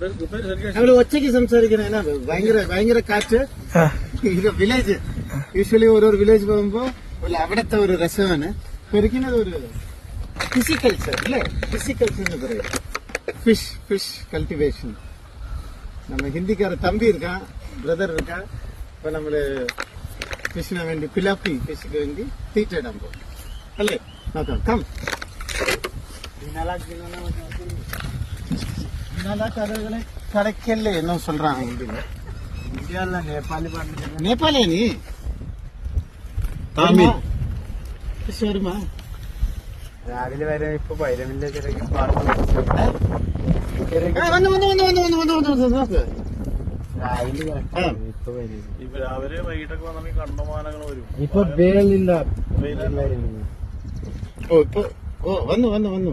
നമ്മള് ഒച്ചയ്ക്ക് സംസാരിക്കണ എന്നാ ഭയങ്കര ഭയങ്കര കാറ്റ് ഇത് വില്ലേജ് യൂഷ്വലി ഓരോ വില്ലേജ് പോകുമ്പോ ഉള്ള അവിടത്തെ ഒരു രസമാണ് പെരുക്കുന്നത് ഒരു ഫിസിക്കൽച്ചർ അല്ലേ ഫിസിക്കൽച്ചർ എന്ന് പറയും ഫിഷ് ഫിഷ് കൾട്ടിവേഷൻ நம்ம ஹிந்திக்கார தம்பி இருக்கான் பிரதர் இருக்கா இப்ப நம்மள ஃபிஷ்னா வேண்டி பிலாப்பி ஃபிஷ்க்கு வேண்டி தீட்டிடம் போ அல்லே നോക്കാം நல்ல கதவுகளை கிடைக்கல என்ன சொல்றாங்க இந்தியா இந்தியாவில் நேபாளி பாட்டு நேபாளி நீ தமிழ் ശരിമാ രാവിലെ വരെ ഇപ്പൊ പൈരമിന്റെ ചിറകിൽ ഇപ്പൊ വേലില്ല ഓ ഇപ്പൊ ഓ വന്നു വന്നു വന്നു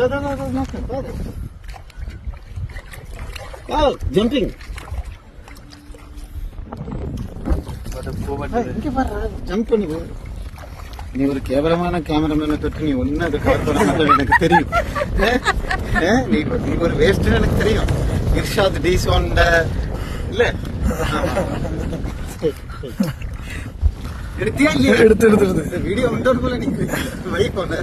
No, no, no, there's nothing. Brother. Wow, jumping. Jump பண்ணி நீ ஒரு கேவலமான கேமராமேன தொட்டு நீ ஒன்னும் அது எனக்கு தெரியும். நீ நீ ஒரு வேஸ்ட்னு எனக்கு தெரியும். இர்ஷாத் டி சோண்ட. இல்ல? எடுத்தியா எடுத்து எடுத்து வீடியோ வந்தோடு போல நீ வைப்போன